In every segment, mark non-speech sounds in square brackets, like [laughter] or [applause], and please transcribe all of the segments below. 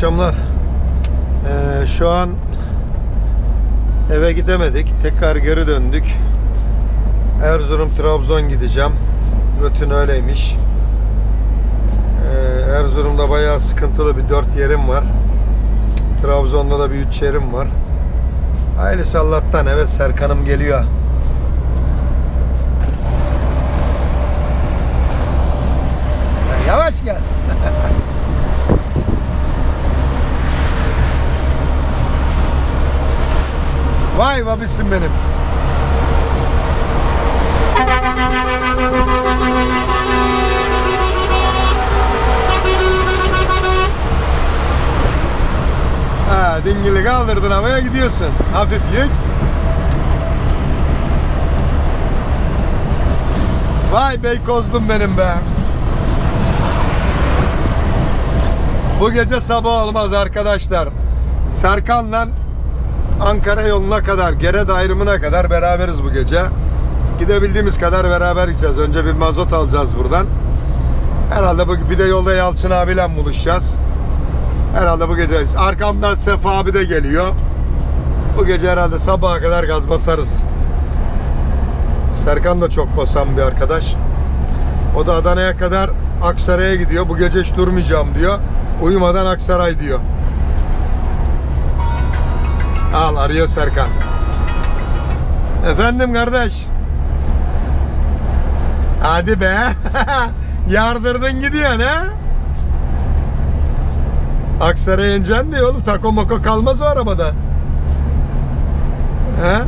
Akşamlar. Ee, şu an eve gidemedik. Tekrar geri döndük. Erzurum Trabzon gideceğim. Rutin öyleymiş. Ee, Erzurum'da bayağı sıkıntılı bir dört yerim var. Trabzon'da da bir üç yerim var. Hayırlısı Allah'tan. Evet Serkan'ım geliyor. Ya Yavaş gel. Vay babisim benim. Ha, dingili kaldırdın havaya gidiyorsun. Hafif yük. Vay beykozlum benim be. Bu gece sabah olmaz arkadaşlar. Serkan'la Ankara yoluna kadar, Gerede ayrımına kadar beraberiz bu gece. Gidebildiğimiz kadar beraber gideceğiz. Önce bir mazot alacağız buradan. Herhalde bu bir de yolda Yalçın abiyle buluşacağız. Herhalde bu gece arkamdan Sefa abi de geliyor. Bu gece herhalde sabaha kadar gaz basarız. Serkan da çok basan bir arkadaş. O da Adana'ya kadar Aksaray'a gidiyor. Bu gece hiç durmayacağım diyor. Uyumadan Aksaray diyor. Al arıyor Serkan. Efendim kardeş. Hadi be. [laughs] Yardırdın gidiyorsun ha. Aksaray'a ineceksin diyor oğlum. Tako mako kalmaz o arabada. He?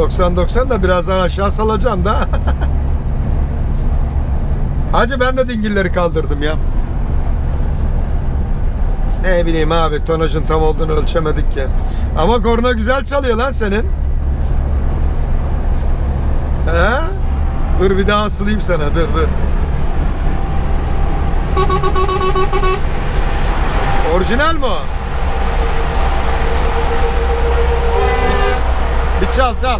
90-90 da birazdan aşağı salacaksın da. [laughs] Hacı ben de dingilleri kaldırdım ya. Ne bileyim abi tonajın tam olduğunu ölçemedik ya. Ama korna güzel çalıyor lan senin. He? Dur bir daha asılayım sana dur dur. Orijinal mi o? Bir çal çal.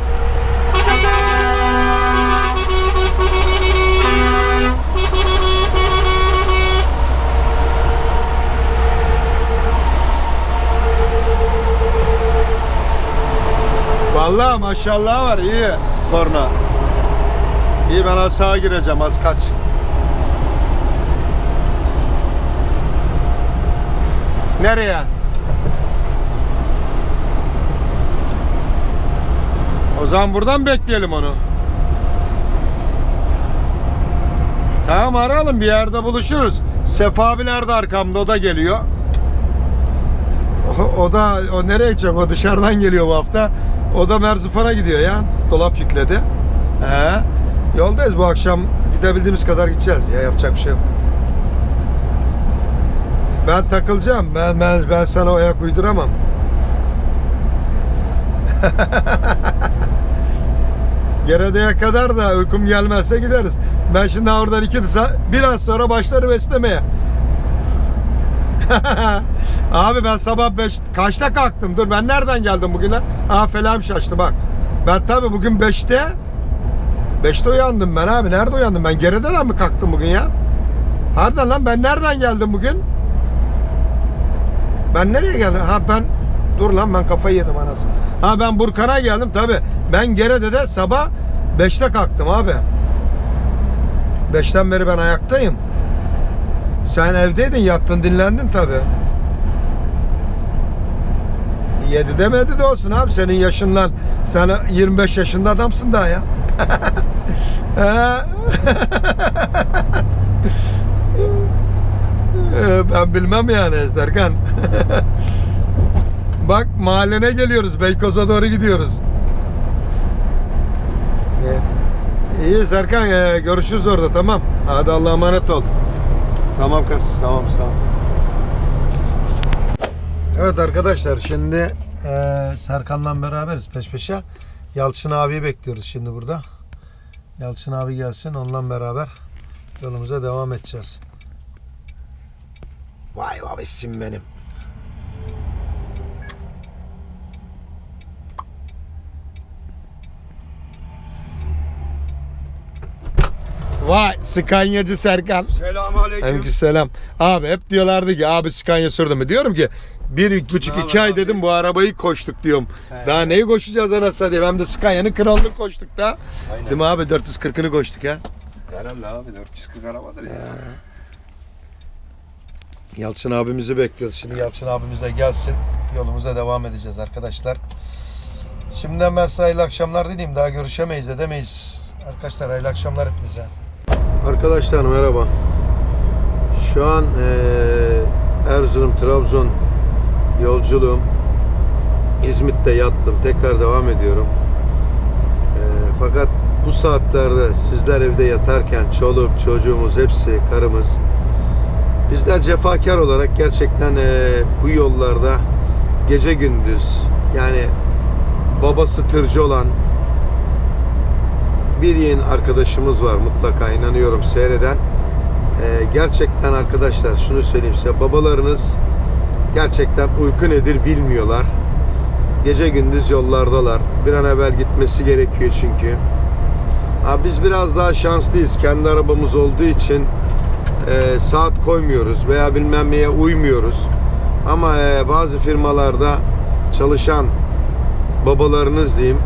Vallahi maşallah var iyi korna. İyi ben aşağı gireceğim az kaç. Nereye? O zaman buradan bekleyelim onu. Tamam arayalım bir yerde buluşuruz. Sefa abiler de arkamda o da geliyor. O, o da o nereye gidecek? O dışarıdan geliyor bu hafta. O da Merzufan'a gidiyor ya. Dolap yükledi. He. Yoldayız bu akşam gidebildiğimiz kadar gideceğiz ya yapacak bir şey yok. Ben takılacağım. Ben ben ben sana ayak uyduramam. [laughs] Gerede'ye kadar da uykum gelmezse gideriz. Ben şimdi oradan iki biraz sonra başlarım esnemeye. [laughs] Abi ben sabah 5 kaçta kalktım? Dur ben nereden geldim bugüne? Ha felam şaştı bak. Ben tabi bugün 5'te 5'te uyandım ben abi. Nerede uyandım? Ben Gerede'den mi kalktım bugün ya? Harbiden lan ben nereden geldim bugün? Ben nereye geldim? Ha ben dur lan ben kafayı yedim anasını. Ha ben Burkan'a geldim tabi. Ben Gerede'de sabah 5'te kalktım abi. 5'ten beri ben ayaktayım. Sen evdeydin, yattın, dinlendin tabi. 7 demedi de olsun abi senin yaşınla sen 25 yaşında adamsın daha ya. [laughs] [laughs] Ee, ben bilmem yani Serkan. [laughs] Bak mahallene geliyoruz. Beykoz'a doğru gidiyoruz. İyi Serkan ee, görüşürüz orada tamam. Hadi Allah'a emanet ol. Tamam kardeşim tamam sağ ol. Evet arkadaşlar şimdi eee Serkan'la beraberiz peş peşe. Yalçın abiyi bekliyoruz şimdi burada. Yalçın abi gelsin onunla beraber yolumuza devam edeceğiz. Vay babisim benim. Vay Skanyacı Serkan. Selamünaleyküm. Aleykümselam. Abi hep diyorlardı ki abi Scania sürdü mü? Diyorum ki bir buçuk iki haber ay abi? dedim bu arabayı koştuk diyorum. He. Daha neyi koşacağız anasını diye. Hem de Scania'nın kralını koştuk da. Aynen. Değil mi abi 440'ını koştuk ha. Herhalde abi 440 arabadır ya. Yalçın abimizi bekliyoruz. Şimdi Yalçın abimiz de gelsin. Yolumuza devam edeceğiz arkadaşlar. Şimdiden ben size hayırlı akşamlar dileyim. Daha görüşemeyiz edemeyiz. Arkadaşlar hayırlı akşamlar hepinize. Arkadaşlar merhaba. Şu an eee, Erzurum Trabzon yolculuğum. İzmit'te yattım. Tekrar devam ediyorum. Eee, fakat bu saatlerde sizler evde yatarken çoluk, çocuğumuz hepsi, karımız Bizler cefakar olarak gerçekten eee, bu yollarda gece gündüz yani babası tırcı olan bir yeğen arkadaşımız var mutlaka inanıyorum seyreden. Eee, gerçekten arkadaşlar şunu söyleyeyim size babalarınız gerçekten uyku nedir bilmiyorlar. Gece gündüz yollardalar. Bir an evvel gitmesi gerekiyor çünkü. Ha, biz biraz daha şanslıyız. Kendi arabamız olduğu için e, saat koymuyoruz veya bilmem neye uymuyoruz. Ama e, bazı firmalarda çalışan babalarınız diyeyim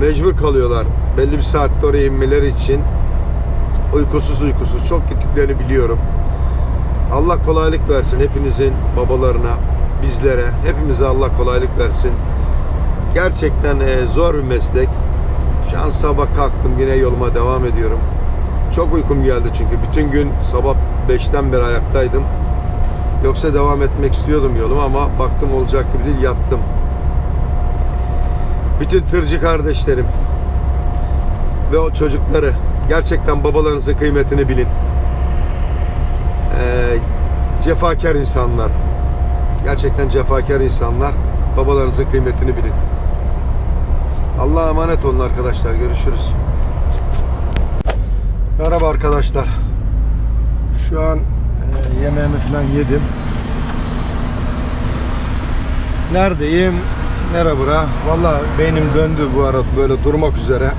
mecbur kalıyorlar belli bir saatte oraya inmeleri için uykusuz uykusuz çok gittiklerini biliyorum. Allah kolaylık versin hepinizin babalarına, bizlere, hepimize Allah kolaylık versin. Gerçekten e, zor bir meslek. Şu an sabah kalktım yine yoluma devam ediyorum. Çok uykum geldi çünkü bütün gün sabah 5'ten beri ayaktaydım. Yoksa devam etmek istiyordum yoluma ama baktım olacak gibi değil yattım. Bütün tırcı kardeşlerim ve o çocukları gerçekten babalarınızın kıymetini bilin. Ee, cefakar insanlar. Gerçekten cefakar insanlar. Babalarınızın kıymetini bilin. Allah'a emanet olun arkadaşlar. Görüşürüz. Merhaba arkadaşlar. Şu an e, yemeğimi falan yedim. Neredeyim? Nere bura? Valla beynim döndü bu arada böyle durmak üzere.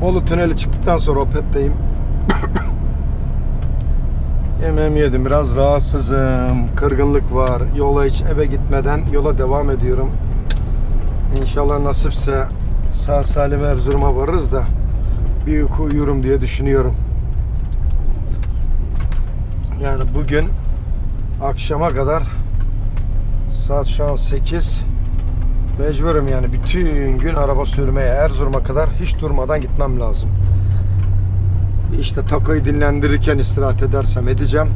Bolu tüneli çıktıktan sonra Opet'teyim. [coughs] Yemeğimi yedim. Biraz rahatsızım. Kırgınlık var. Yola hiç eve gitmeden yola devam ediyorum. İnşallah nasipse sağ salim Erzurum'a varırız da bir uyku uyurum diye düşünüyorum. Yani bugün akşama kadar saat şu an 8 mecburum yani bütün gün araba sürmeye Erzurum'a kadar hiç durmadan gitmem lazım. İşte takoyu dinlendirirken istirahat edersem edeceğim.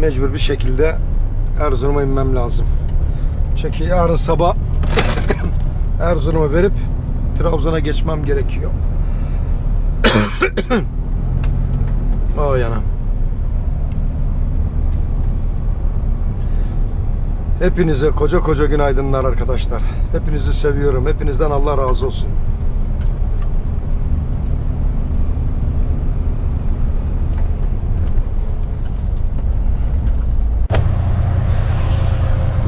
Mecbur bir şekilde Erzurum'a inmem lazım. Çünkü yarın sabah [coughs] Erzurum'a verip Trabzon'a geçmem gerekiyor. [coughs] o yana. Hepinize koca koca günaydınlar arkadaşlar. Hepinizi seviyorum. Hepinizden Allah razı olsun.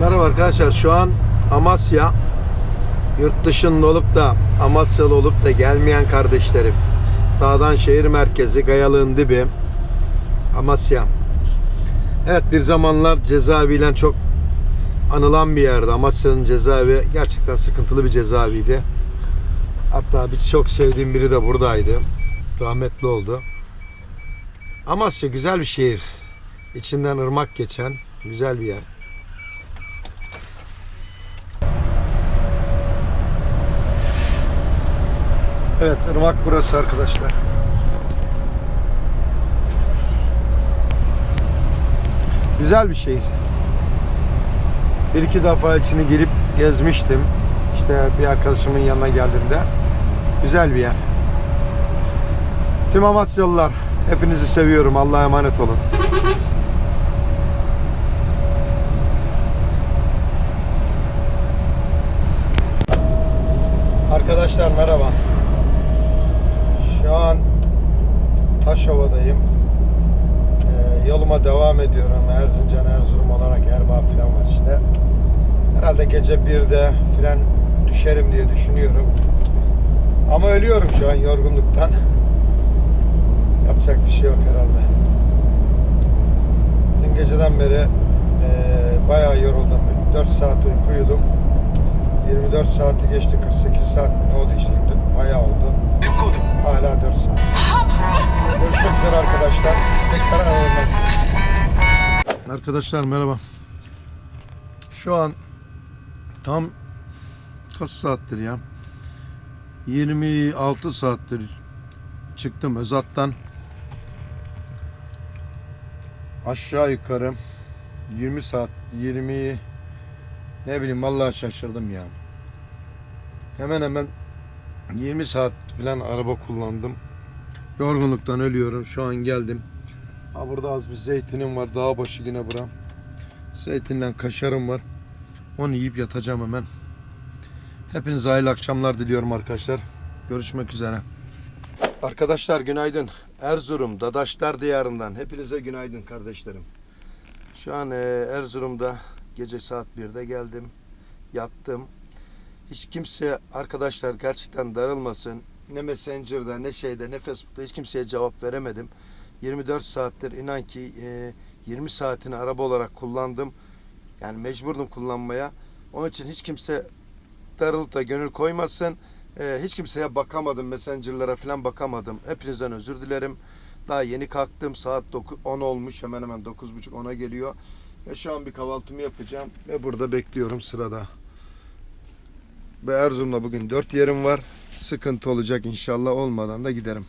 Merhaba arkadaşlar. Şu an Amasya yurt dışında olup da Amasyalı olup da gelmeyen kardeşlerim. Sağdan şehir merkezi Gayalı'nın dibi Amasya. Evet bir zamanlar cezaeviyle çok anılan bir yerde. Amasya'nın cezaevi gerçekten sıkıntılı bir cezaeviydi. Hatta bir çok sevdiğim biri de buradaydı. Rahmetli oldu. Amasya güzel bir şehir. İçinden ırmak geçen güzel bir yer. Evet, ırmak burası arkadaşlar. Güzel bir şehir. Bir iki defa içini girip gezmiştim. İşte bir arkadaşımın yanına geldiğimde. Güzel bir yer. Tüm Amasyalılar, hepinizi seviyorum. Allah'a emanet olun. Arkadaşlar merhaba. Şu an Taşova'dayım. Ee, yoluma devam ediyorum. Erzincan, Erzurum olarak Erbaa falan var işte. Herhalde gece 1'de falan düşerim diye düşünüyorum. Ama ölüyorum şu an yorgunluktan. [laughs] Yapacak bir şey yok herhalde. Dün geceden beri eee bayağı yoruldum. 4 saat uyku uyudum. 24 saati geçti 48 saat ne oldu işte bayağı oldu. Hala 4 saat. Görüşmek üzere arkadaşlar. Tekrar ayrılmaz. Arkadaşlar merhaba. Şu an tam kaç saattir ya? 26 saattir çıktım Özat'tan. Aşağı yukarı 20 saat 20 ne bileyim vallahi şaşırdım ya. Hemen hemen 20 saat falan araba kullandım. Yorgunluktan ölüyorum. Şu an geldim. Ha burada az bir zeytinim var. Dağ başı yine bura. Zeytinden kaşarım var. Onu yiyip yatacağım hemen. Hepinize hayırlı akşamlar diliyorum arkadaşlar. Görüşmek üzere. Arkadaşlar günaydın. Erzurum, Dadaşlar diyarından. Hepinize günaydın kardeşlerim. Şu an e, Erzurum'da gece saat 1'de geldim. Yattım. Hiç kimse arkadaşlar gerçekten darılmasın. Ne Messenger'da ne şeyde ne Facebook'ta hiç kimseye cevap veremedim. 24 saattir inan ki e, 20 saatini araba olarak kullandım. Yani mecburdum kullanmaya. Onun için hiç kimse darılıp da gönül koymasın. E, hiç kimseye bakamadım. Messenger'lara falan bakamadım. Hepinizden özür dilerim. Daha yeni kalktım. Saat 9, 10 olmuş. Hemen hemen 9.30 10'a geliyor. Ve şu an bir kahvaltımı yapacağım. Ve burada bekliyorum sırada. Ve Erzurum'da bugün 4 yerim var. Sıkıntı olacak inşallah olmadan da giderim.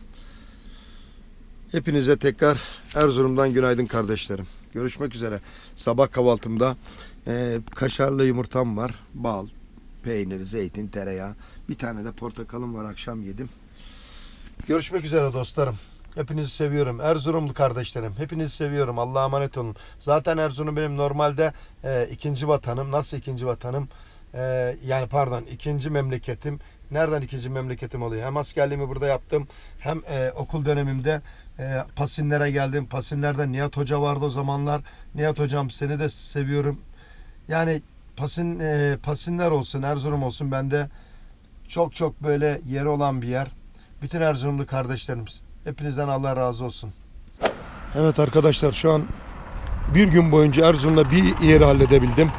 Hepinize tekrar Erzurum'dan günaydın kardeşlerim. Görüşmek üzere. Sabah kahvaltımda e, kaşarlı yumurtam var. Bal, peynir, zeytin, tereyağı. Bir tane de portakalım var akşam yedim. Görüşmek üzere dostlarım. Hepinizi seviyorum. Erzurumlu kardeşlerim. Hepinizi seviyorum. Allah'a emanet olun. Zaten Erzurum benim normalde e, ikinci vatanım. Nasıl ikinci vatanım? E, yani pardon ikinci memleketim. Nereden ikinci memleketim oluyor? Hem askerliğimi burada yaptım. Hem e, okul dönemimde e, Pasinlere geldim. Pasinler'de Nihat Hoca vardı o zamanlar. Nihat Hocam seni de seviyorum. Yani Pasin e, Pasinler olsun, Erzurum olsun bende çok çok böyle yeri olan bir yer. Bütün Erzurumlu kardeşlerimiz. Hepinizden Allah razı olsun. Evet arkadaşlar şu an bir gün boyunca Erzurum'da bir yeri halledebildim.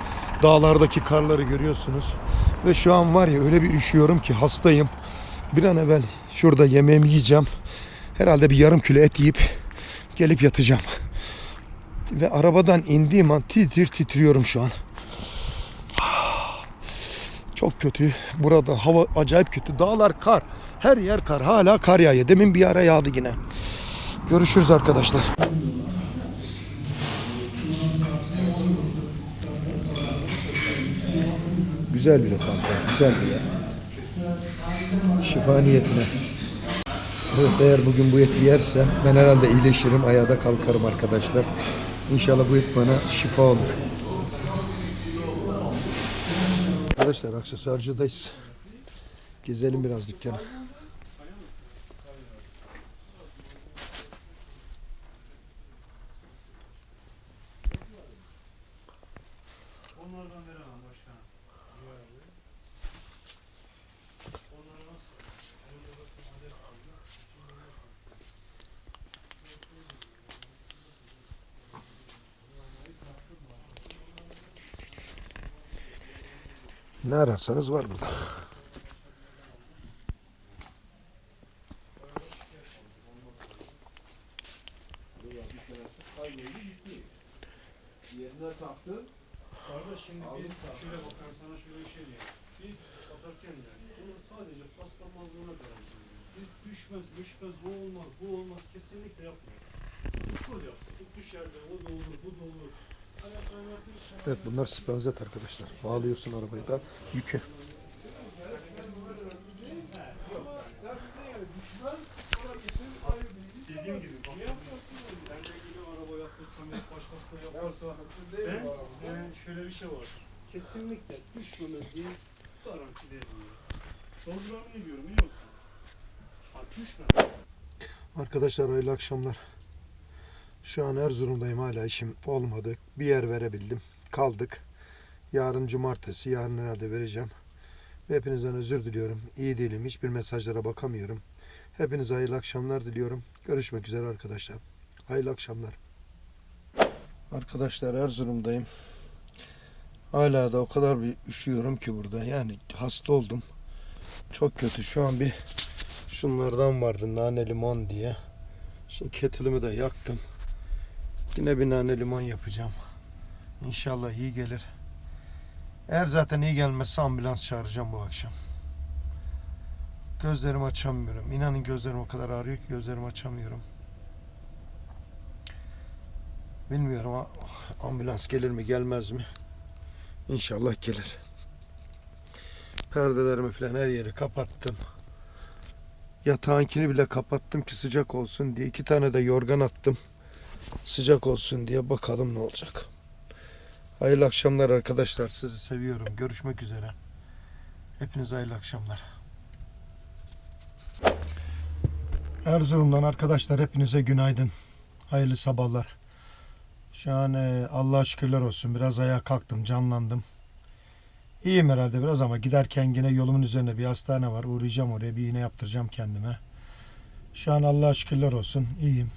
Dağlardaki karları görüyorsunuz. Ve şu an var ya öyle bir üşüyorum ki hastayım. Bir an evvel şurada yemeğimi yiyeceğim. Herhalde bir yarım kilo et yiyip gelip yatacağım. Ve arabadan indiğim an titir titriyorum şu an. Çok kötü. Burada hava acayip kötü. Dağlar kar. Her yer kar. Hala kar yağıyor. Demin bir ara yağdı yine. Görüşürüz arkadaşlar. Güzel bir lokanta. Güzel bir yer. Şifa niyetine. Eğer bugün bu eti yersem ben herhalde iyileşirim. Ayağa kalkarım arkadaşlar. İnşallah bu et bana şifa olur. Arkadaşlar aksesuarcıdayız. Gezelim biraz dükkanı. Ne ararsanız var burada. Kardeş şimdi biz şöyle bakar sana şöyle bir şey diyeyim. Biz satarken de bunu sadece paslanmazlığına garanti Biz düşmez, düşmez, bu olmaz, bu olmaz kesinlikle yapmıyoruz. Tutul yapsın. Bu düşerde o da olur, bu da olur. Hani sen yapıyorsan Evet bunlar spanzet arkadaşlar. Bağlıyorsun arabayı da yükü. dediğim gibi yaparsa. Şöyle bir şey var. Kesinlikle düşmemezliği garanti veriyorum. Sordular ne diyorum biliyor musun? Ha düşme. Arkadaşlar hayırlı akşamlar. Şu an Erzurum'dayım hala işim olmadı. Bir yer verebildim. Kaldık. Yarın cumartesi. Yarın herhalde vereceğim. Ve hepinizden özür diliyorum. İyi değilim. Hiçbir mesajlara bakamıyorum. Hepinize hayırlı akşamlar diliyorum. Görüşmek üzere arkadaşlar. Hayırlı akşamlar. Arkadaşlar Erzurum'dayım. Hala da o kadar bir üşüyorum ki burada. Yani hasta oldum. Çok kötü. Şu an bir şunlardan vardı nane limon diye. Şimdi kettle'ımı da yaktım. Yine bir nane limon yapacağım. İnşallah iyi gelir. Eğer zaten iyi gelmezse ambulans çağıracağım bu akşam. Gözlerimi açamıyorum. İnanın gözlerim o kadar ağrıyor ki gözlerimi açamıyorum. Bilmiyorum ambulans gelir mi gelmez mi? İnşallah gelir. Perdelerimi falan her yeri kapattım. Yatağınkini bile kapattım ki sıcak olsun diye. İki tane de yorgan attım. Sıcak olsun diye bakalım ne olacak. Hayırlı akşamlar arkadaşlar. Sizi seviyorum. Görüşmek üzere. Hepinize hayırlı akşamlar. Erzurum'dan arkadaşlar hepinize günaydın. Hayırlı sabahlar. Şu an e, Allah'a şükürler olsun. Biraz ayağa kalktım, canlandım. İyiyim herhalde biraz ama giderken yine yolumun üzerinde bir hastane var. Uğrayacağım oraya. Bir iğne yaptıracağım kendime. Şu an Allah'a şükürler olsun. İyiyim.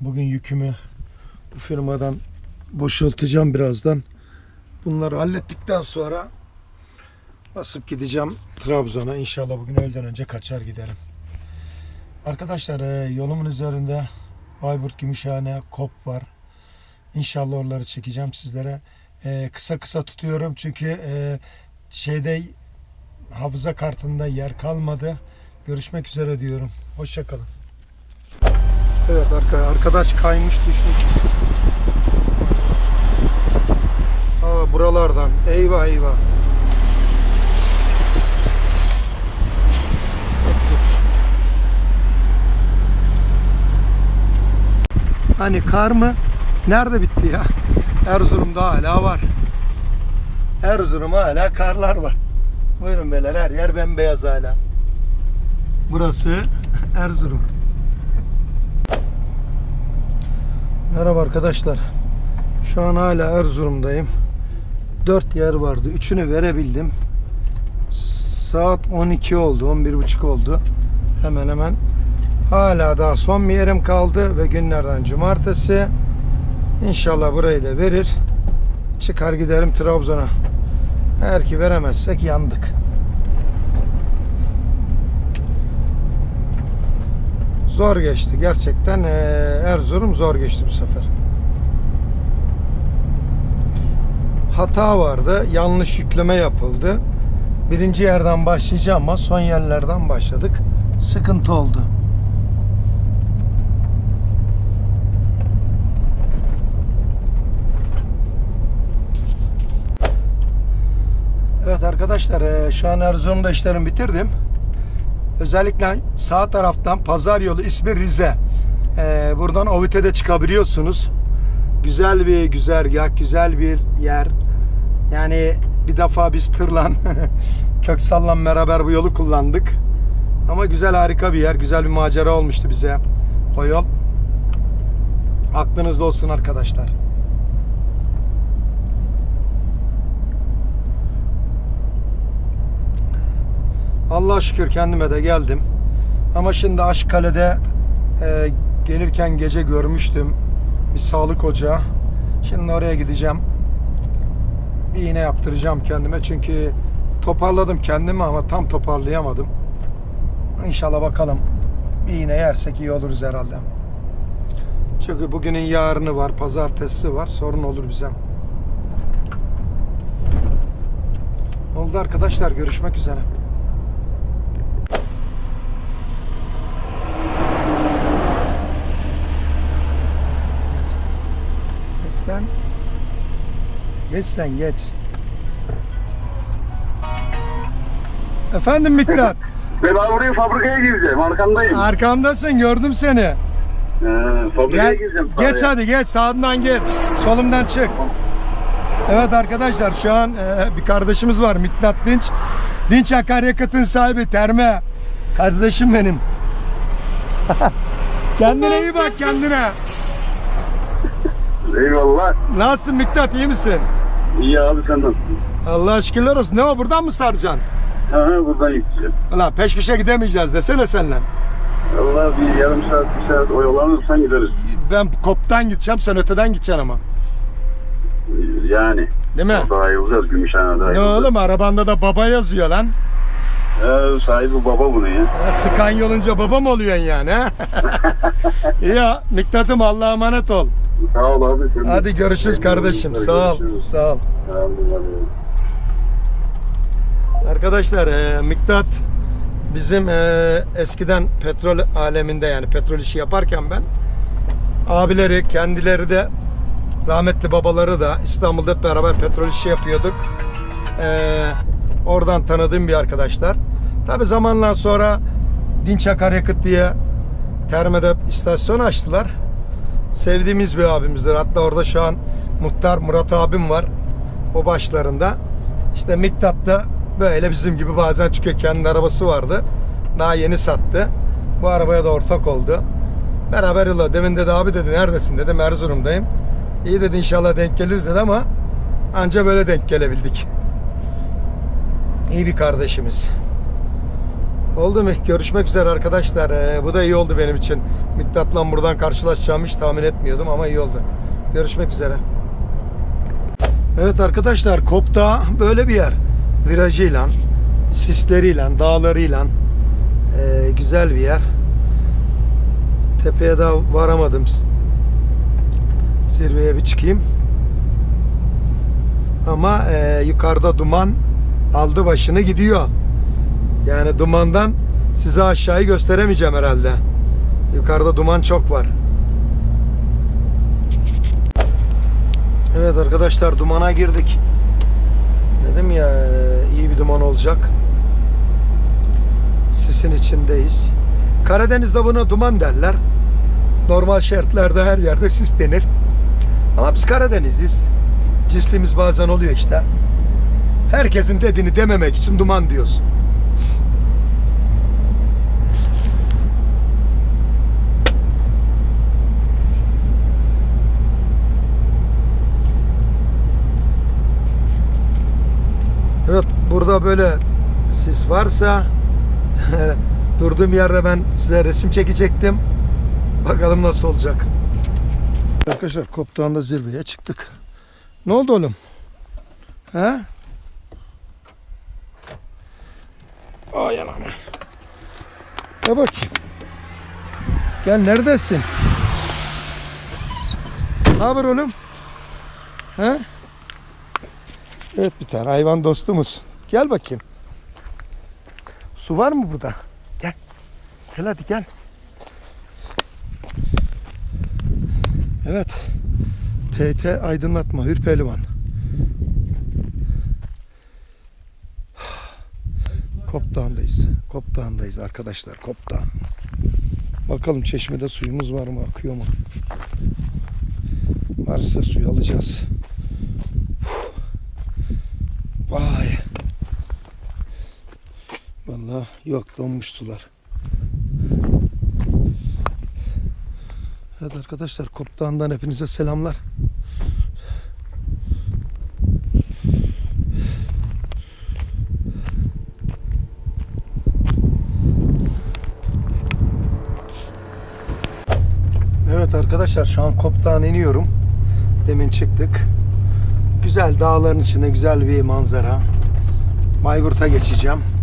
Bugün yükümü bu firmadan boşaltacağım birazdan. Bunları hallettikten sonra basıp gideceğim Trabzon'a. İnşallah bugün öğleden önce kaçar giderim. Arkadaşlar e, yolumun üzerinde Bayburt Gümüşhane, Kop var. İnşallah oraları çekeceğim sizlere. E, kısa kısa tutuyorum çünkü e, şeyde hafıza kartında yer kalmadı. Görüşmek üzere diyorum. Hoşçakalın. Evet arka- arkadaş kaymış düşmüş. Eyvah eyvah. Hani kar mı? Nerede bitti ya? Erzurum'da hala var. Erzurum'a hala karlar var. Buyurun beyler her yer bembeyaz hala. Burası [laughs] Erzurum. Merhaba arkadaşlar. Şu an hala Erzurum'dayım. Dört yer vardı. Üçünü verebildim. Saat 12 oldu. 11.30 oldu. Hemen hemen. Hala daha son bir yerim kaldı ve günlerden cumartesi. İnşallah burayı da verir. Çıkar giderim Trabzon'a. Eğer ki veremezsek yandık. Zor geçti. Gerçekten eee, Erzurum zor geçti bu sefer. Hata vardı. Yanlış yükleme yapıldı. Birinci yerden başlayacağım ama son yerlerden başladık. Sıkıntı oldu. Evet arkadaşlar eee, şu an Erzurum'da işlerimi bitirdim. Özellikle sağ taraftan pazar yolu ismi Rize. Eee, buradan Ovite'de çıkabiliyorsunuz. Güzel bir güzergah, güzel bir yer. Yani bir defa biz tırla [laughs] Köksal'la beraber bu yolu kullandık. Ama güzel harika bir yer. Güzel bir macera olmuştu bize o yol. Aklınızda olsun arkadaşlar. Allah'a şükür kendime de geldim. Ama şimdi Aşkale'de e, gelirken gece görmüştüm bir sağlık ocağı. Şimdi oraya gideceğim. Bir iğne yaptıracağım kendime çünkü toparladım kendimi ama tam toparlayamadım. İnşallah bakalım bir iğne yersek iyi oluruz herhalde. Çünkü bugünün yarını var, pazartesi var. Sorun olur bize. Oldu arkadaşlar. Görüşmek üzere. Geç sen. Geç sen geç. Efendim Miktat. Ben buraya fabrikaya gireceğim. Arkandayım. Arkamdasın gördüm seni. Ee, fabrikaya Gel, gireceğim. geç hadi geç sağından gel. Solumdan çık. Evet arkadaşlar şu an e, bir kardeşimiz var Miktat Dinç. Dinç Akaryakıt'ın sahibi Terme. Kardeşim benim. [laughs] kendine iyi bak kendine. Eyvallah. Nasılsın Miktat iyi misin? İyi abi senden. Allah şükürler olsun. Ne o buradan mı saracaksın? Ha, ha, buradan gideceğim. Ulan peş peşe gidemeyeceğiz desene senle. Allah bir yarım saat, bir saat oyalanırsan gideriz. Ben koptan gideceğim sen öteden gideceksin ama. Yani. Değil mi? Orada ayrılacağız Gümüşhane'de Ne ayrılacağız. oğlum arabanda da baba yazıyor lan. Ee, sahibi baba bunu ya. Ya sıkan yolunca baba mı oluyorsun yani ha? [laughs] İyi ya Miktat'ım Allah'a emanet ol. Sağ ol abi. de. Hadi görüşürüz kardeşim. Sağ ol. Görüşürüz. Sağ ol. Arkadaşlar e, Miktat bizim e, eskiden petrol aleminde yani petrol işi yaparken ben abileri kendileri de rahmetli babaları da İstanbul'da hep beraber petrol işi yapıyorduk. E, oradan tanıdığım bir arkadaşlar. Tabi zamanla sonra Dinç Akaryakıt diye Termede istasyon açtılar. Sevdiğimiz bir abimizdir. Hatta orada şu an muhtar Murat abim var. O başlarında. İşte Miktat da böyle bizim gibi bazen çıkıyor. Kendi arabası vardı. Daha yeni sattı. Bu arabaya da ortak oldu. Beraber yola. Demin dedi abi dedi neredesin dedim Erzurum'dayım. İyi dedi inşallah denk geliriz dedi ama anca böyle denk gelebildik. İyi bir kardeşimiz. Oldu mu? Görüşmek üzere arkadaşlar. Ee, bu da iyi oldu benim için. Miktat'la buradan karşılaşacağımı hiç tahmin etmiyordum ama iyi oldu. Görüşmek üzere. Evet arkadaşlar Kopta böyle bir yer. Virajıyla, sisleriyle, dağlarıyla ee, güzel bir yer. Tepeye daha varamadım. Zirveye bir çıkayım. Ama ee, yukarıda duman aldı başını gidiyor. Yani dumandan size aşağıyı gösteremeyeceğim herhalde. Yukarıda duman çok var. Evet arkadaşlar dumana girdik. Dedim ya e, iyi bir duman olacak. Sisin içindeyiz. Karadeniz'de buna duman derler. Normal şartlarda her yerde sis denir. Ama biz Karadeniz'iz. Cislimiz bazen oluyor işte. Herkesin dediğini dememek için duman diyoruz. Evet burada böyle sis varsa [laughs] durduğum yerde ben size resim çekecektim. Bakalım nasıl olacak. Arkadaşlar Koptağ'ında zirveye çıktık. Ne oldu oğlum? He? Ay anam. Gel bakayım. Gel neredesin? Ne haber oğlum? He? Evet bir tane hayvan dostumuz. Gel bakayım. Su var mı burada? Gel. Gel hadi gel. Evet. TT aydınlatma Hür Pehlivan. Koptağındayız. Koptağındayız arkadaşlar. Koptağ. Bakalım çeşmede suyumuz var mı? Akıyor mu? Varsa suyu alacağız. Vay. Vallahi yok donmuş sular. Evet arkadaşlar Koptağ'ından hepinize selamlar. Evet arkadaşlar şu an Koptağ'a iniyorum. Demin çıktık. Güzel dağların içinde güzel bir manzara. Bayburt'a geçeceğim.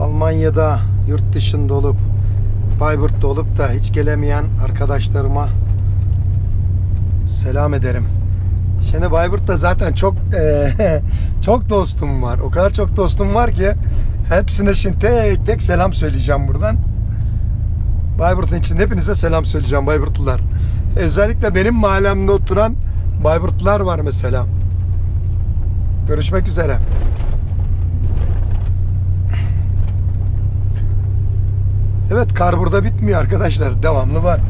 Almanya'da yurt dışında olup Bayburt'ta olup da hiç gelemeyen arkadaşlarıma selam ederim. Şimdi Bayburt'ta zaten çok eee, [laughs] çok dostum var. O kadar çok dostum var ki hepsine şimdi tek tek selam söyleyeceğim buradan. Bayburt'un içinde hepinize selam söyleyeceğim Bayburtlular. Özellikle benim mahallemde oturan Bayburtlular var mesela. Görüşmek üzere. Evet kar burada bitmiyor arkadaşlar. Devamlı var.